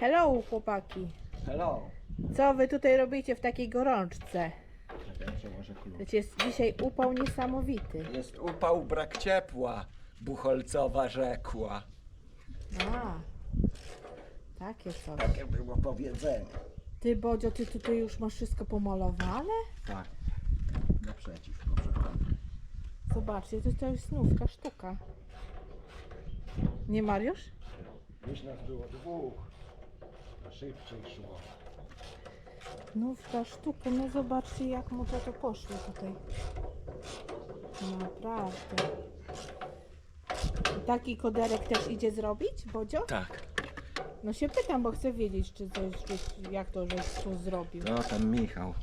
Hello, chłopaki. Hello. Co wy tutaj robicie w takiej gorączce? Czekaj, przełożę klucz. Przecież jest dzisiaj upał niesamowity. Jest upał, brak ciepła. Bucholcowa rzekła. A, takie coś. Takie było powiedzenie. Ty, Bodzio, ty tutaj już masz wszystko pomalowane? Tak. Naprzeciwko przechodzę. Zobaczcie, to, to jest snówka sztuka. Nie, Mariusz? Już nas było dwóch. Szybciej szło. Snówka sztuka, no zobaczcie jak mu to, to poszło tutaj. Naprawdę. Taki koderek też idzie zrobić, Bodzio? Tak. No się pytam, bo chcę wiedzieć, czy coś, czy, jak to, żeś tu zrobił. No tam Michał.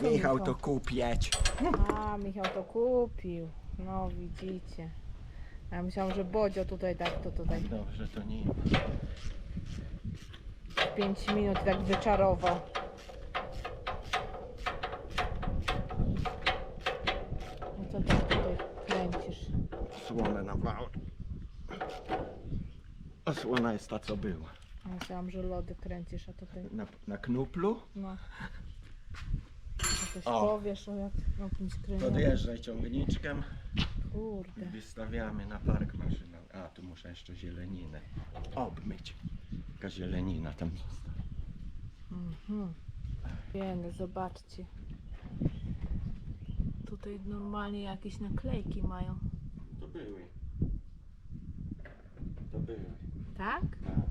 Michał Michał? to kupieć. A, Michał to kupił. No widzicie. Ja myślałam, że Bodzio tutaj tak, to tutaj Dobrze, to nie. 5 minut tak wyczarował. No co tam tutaj kręcisz? Słonę na wał. A słona jest ta, co była. Ja Myślałam, że lody kręcisz, a tutaj Na, na knuplu. no. A Coś O. powiesz o jak, jakimś kręgu. Podjeżdżaj ciągniczkiem. Kurde. Wystawiamy na park maszynowy. A, tu muszę jeszcze zieleninę obmyć. Jaka zielenina tam została. Mhm. Piękne, zobaczcie. Tutaj normalnie jakieś naklejki mają. To były. To były. Tak? Tak.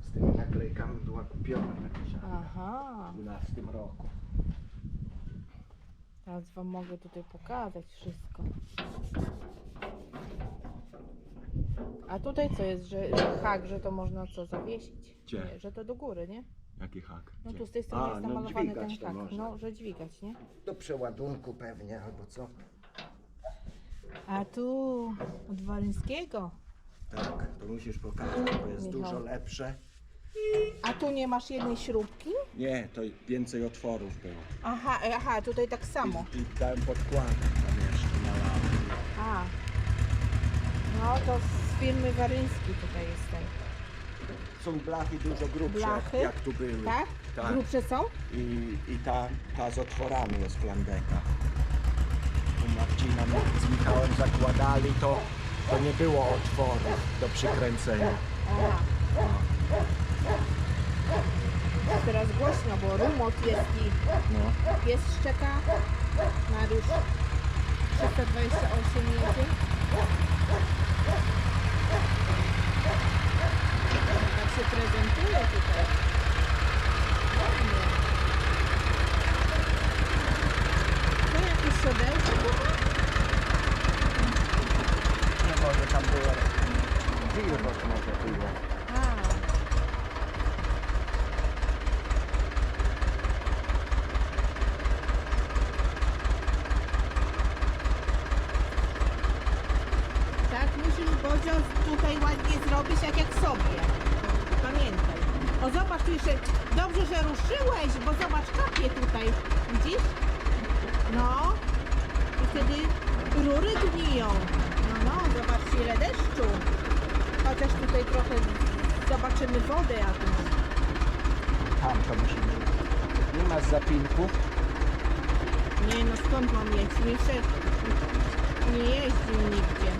Z tymi naklejkami była kupiona na Aha. w 12 roku. Teraz wam mogę tutaj pokazać wszystko. A tutaj co jest, że, że hak, że to można co zawiesić? Gdzie? Nie, że to do góry, nie? Jaki hak? No Gdzie? tu z tej strony A, jest no namalowany dźwigać ten to hak. można. No, że dźwigać, nie? Do przeładunku pewnie, albo co? A tu od Waryńskiego. Tak, to musisz pokazać, bo jest Michał. dużo lepsze. A tu nie masz jednej śrubki? Nie, to więcej otworów było. Aha, e, aha, tutaj tak samo. I, i dałem podkładem tam jeszcze na lampę. A. No to z firmy Waryński tutaj jest ten. Są blachy dużo grubsze, Blachy? Jak, jak tu były. Tak? Tak. Grubsze są? I, i ta, ta z otworami jest plandeka. U Marcina my z Michałem zakładali, to, to nie było otworów do przykręcenia. Aha. Teraz głośno, bo rumot jest i No. pies szczeka. Mariusz 328 jedzie. Tak się prezentuje tutaj. Ładnie. To jakieś siodełko chyba? Nie może tam było. Wilgoć może było. A. Tak, musisz Bodzio tutaj ładnie zrobić jak jak sobie. Pamiętaj. O zobacz tu jeszcze, dobrze, że ruszyłeś, bo zobacz kapie tutaj. Widzisz? No. I wtedy rury gniją. No, no, zobaczcie ile deszczu. Chociaż tutaj trochę zobaczymy wodę jakąś. Tam to musi być. Nie zapinków. Nie no skąd mam mieć? Jeszcze nie jeździł nigdzie.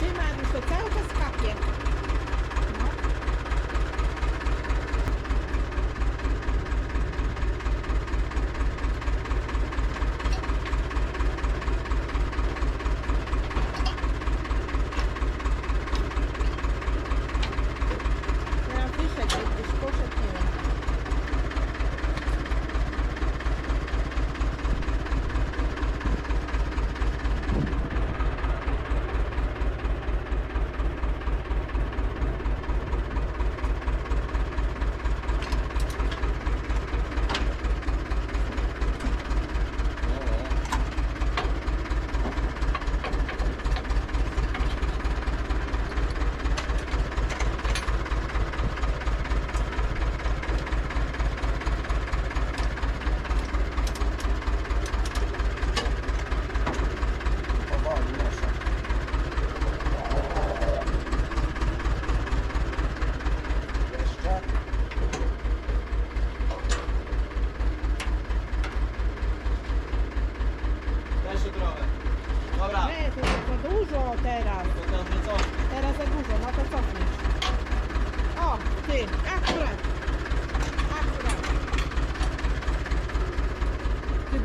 Ty Mariusz, to cały czas kapie. No.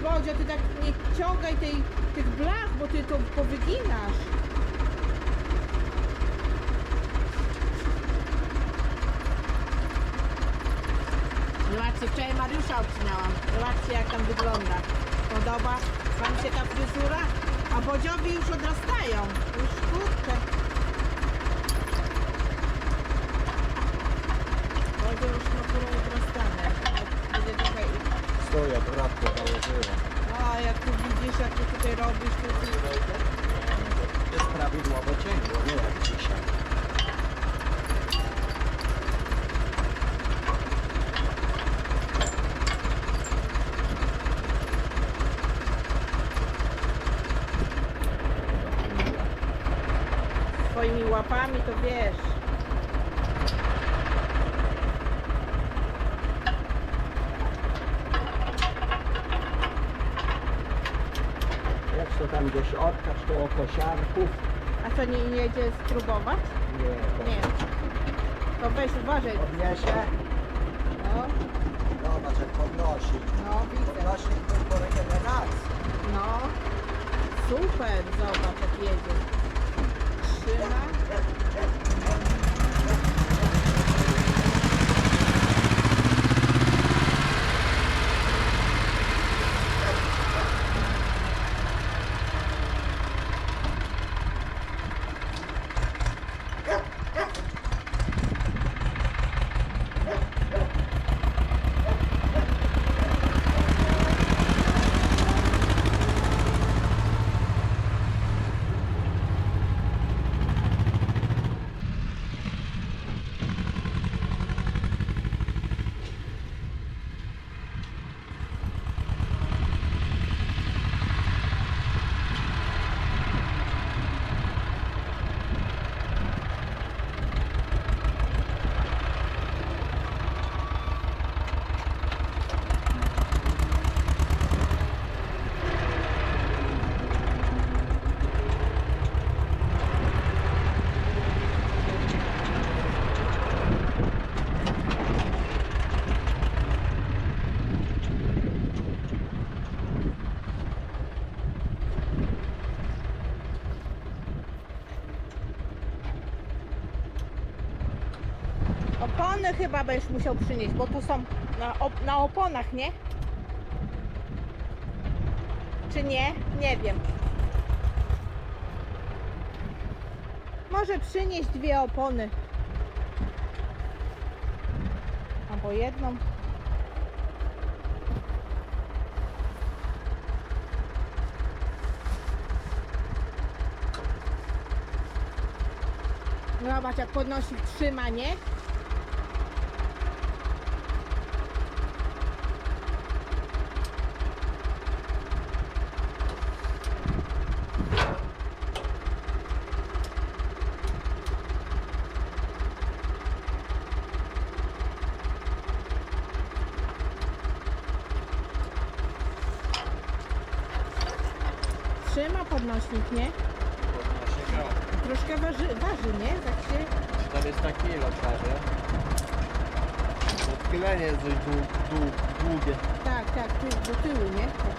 Bodzio, ty tak nie ciągaj tej, tych blach, bo ty to powyginasz. Zobaczcie, wczoraj Mariusza obcinałam. Zobaczcie, jak tam wygląda. Podoba Wam się ta fryzura? A Bodziowi już odrastają. Już kurczę. Bodzio już ma kurą odrastane. Będzie trochę... Stoję, bratko założyłem. A, jak tu widzisz, jak ty tutaj robisz, to ty... To jest prawidłowo cięgło, nie jak dzisiaj. Swoimi łapami to wiesz. Jak to tam gdzieś odkaż, to o kosiarków. A co, nie nie jedzie spróbować? Nie, to Nie. To weź uważaj. podniesie. No, Zobacz jak podnosi. no widzę. Podnosi tylko regeneracji. No. Super, zobacz jak jedzie. Trzyma. Opony chyba będziesz musiał przynieść, bo tu są na, op- na oponach, nie? Czy nie? Nie wiem. Może przynieść dwie opony. Albo jedną. Zobacz jak podnosi trzyma, nie? Trzyma podnośnik, nie? Troszkę waży, waży nie? Tak się... Tam jest taki lokal, nie? Odchylenie jest dość dłu- dłu- długie. Tak, tak, tu, do tyłu, nie? Tak.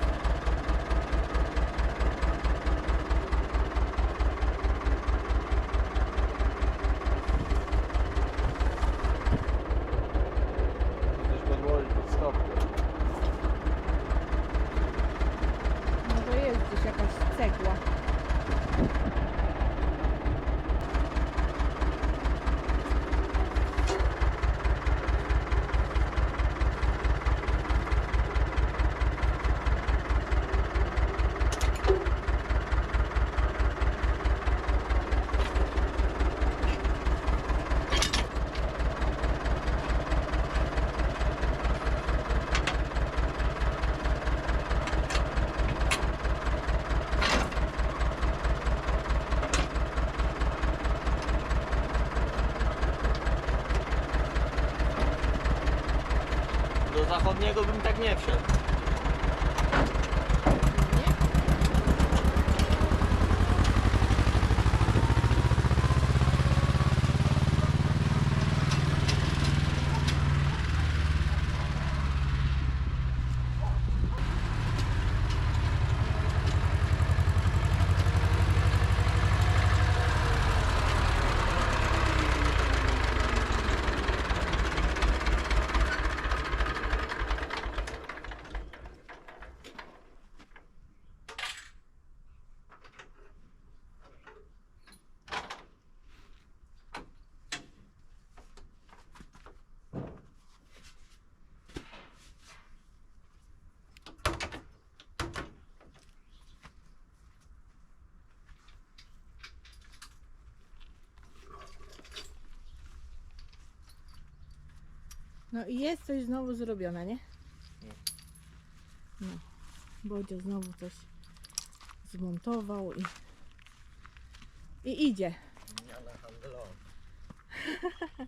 Do zachodniego bym tak nie wszedł. Nie? No i jest coś znowu zrobione, nie? No. Bodzio znowu coś zmontował i, i idzie. Zmiana handlowa.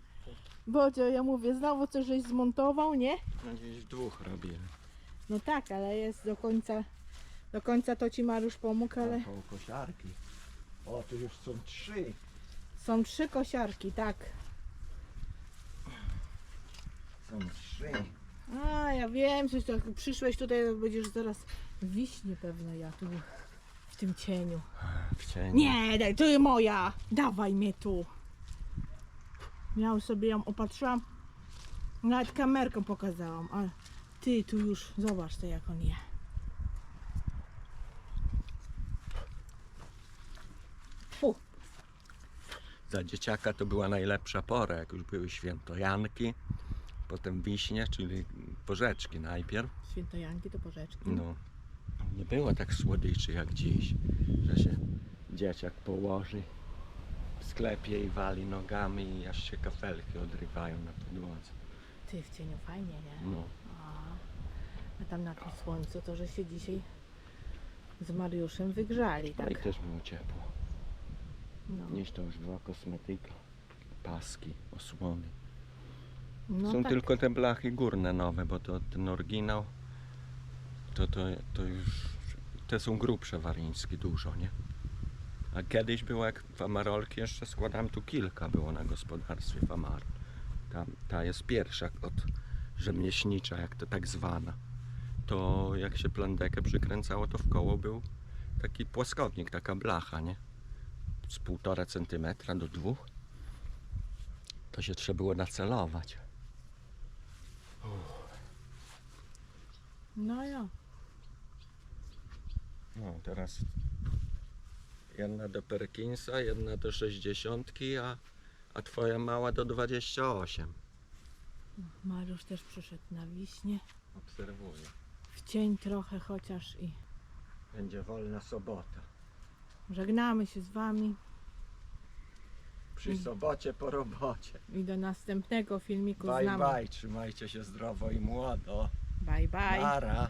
Bodzio, ja mówię, znowu coś żeś zmontował, nie? No gdzieś dwóch robili. No tak, ale jest do końca, do końca to ci Mariusz pomógł, ale Koło kosiarki. O, tu już są trzy. są trzy kosiarki, tak. Są trzy. A, ja wiem, że tak przyszłeś tutaj, będziesz zaraz wiśnie pewno ja tu w tym cieniu. W cieniu. Nie, daj, to jest moja! Dawaj mnie tu! Ja sobie ją opatrzyłam. Nawet kamerką pokazałam, ale ty tu już zobacz to jak on je. Fu, Za dzieciaka to była najlepsza pora, jak już były świętojanki, potem wiśnie, czyli porzeczki najpierw. świętojanki to porzeczki. No, nie było tak słodyczy jak dziś, że się dzieciak położy w sklepie i wali nogami i aż się kafelki odrywają na podłodze. Ty w cieniu fajnie, nie? No, A, tam na tym słońcu to, że się dzisiaj z Mariuszem wygrzali, no i tak? też było ciepło. No, Dziś to już była kosmetyka, paski, osłony. No Są tak. tylko te blachy górne nowe, bo to ten oryginał to, to, to już te są grubsze warińskie dużo, nie? A kiedyś było jak famarolki, jeszcze składałem tu kilka było na gospodarstwie famar. Ta, ta jest pierwsza od rzemieślnicza, jak to tak zwana. To jak się plandekę przykręcało, to w koło był taki płaskownik, taka blacha, nie? Z półtora centymetra do dwóch. To się trzeba było nacelować. No ja. No, teraz jedna do Perkinsa, jedna do 60, a, a twoja mała do 28. Mariusz też przyszedł na wiśnie. Obserwuję. W cień trochę chociaż i Będzie wolna sobota. żegnamy się z wami Przy sobocie po robocie. i do następnego filmiku z Bye nami. bye, trzymajcie się zdrowo i młodo. Bye bye. Nara.